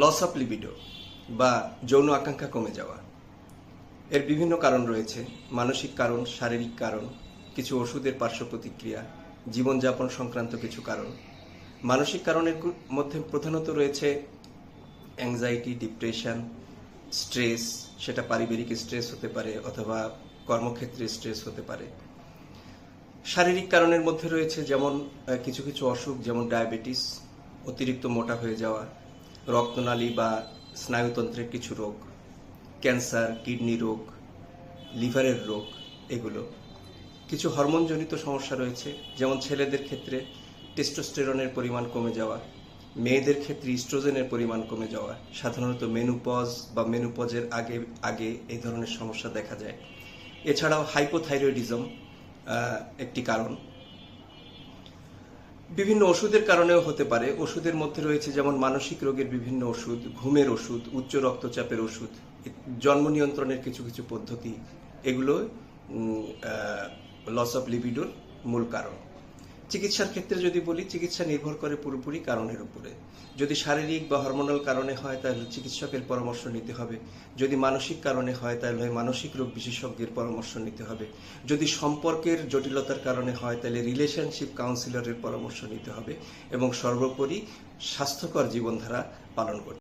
Loss of libido বা যৌন আকাঙ্ক্ষা কমে যাওয়া। এর বিভিন্ন কারণ রয়েছে। মানসিক কারণ, শারীরিক কারণ, কিছু ওষুধের পার্শ্ব প্রতিক্রিয়া, জীবনযাপন সংক্রান্ত কিছু কারণ। মানসিক কারণের মধ্যে প্রধানত রয়েছে অ্যাংজাইটি ডিপ্রেশন স্ট্রেস সেটা পারিবারিক স্ট্রেস হতে পারে অথবা কর্মক্ষেত্রে স্ট্রেস হতে পারে। শারীরিক কারণের মধ্যে রয়েছে যেমন কিছু কিছু অসুখ যেমন ডায়াবেটিস অতিরিক্ত মোটা হয়ে যাওয়া রক্তনালী বা স্নায়ুতন্ত্রের কিছু রোগ, ক্যান্সার, কিডনি রোগ, লিভারের রোগ, এগুলো। কিছু হরমোনজনিত সমস্যা রয়েছে, যেমন ছেলেদের ক্ষেত্রে টেস্টোস্টেরনের পরিমাণ কমে যাওয়া, মেয়েদের ক্ষেত্রে ইস্ট্রোজেনের পরিমাণ কমে যাওয়া, সাধারণত মেনুপজ বা মেনুপজের আগে আগে এই ধরনের সমস্যা দেখা যায়। এছাড়াও হাইপোথাইরয়েডিজম একটি কারণ। বিভিন্ন ওষুধের কারণেও হতে পারে। ওষুধের মধ্যে রয়েছে যেমন মানসিক রোগের বিভিন্ন ওষুধ, ঘুমের ওষুধ, উচ্চ রক্তচাপের ওষুধ জন্ম নিয়ন্ত্রণের কিছু কিছু পদ্ধতি। এগুলো লস অফ লিবিডোর মূল কারণ। চিকিৎসার ক্ষেত্রে যদি বলি, চিকিৎসা নির্ভর করে পুরোপুরি কারণের উপরে যদি শারীরিক বা হরমোনাল কারণে হয়, তাহলে চিকিৎসকের পরামর্শ নিতে হবে যদি মানসিক কারণে হয়, তাহলে মানসিক রোগ বিশেষজ্ঞের পরামর্শ নিতে হবে যদি সম্পর্কের জটিলতার কারণে হয়, তাহলে রিলেশনশিপ কাউন্সিলরের পরামর্শ নিতে হবে এবং সর্বোপরি স্বাস্থ্যকর জীবনধারা পালন করতে।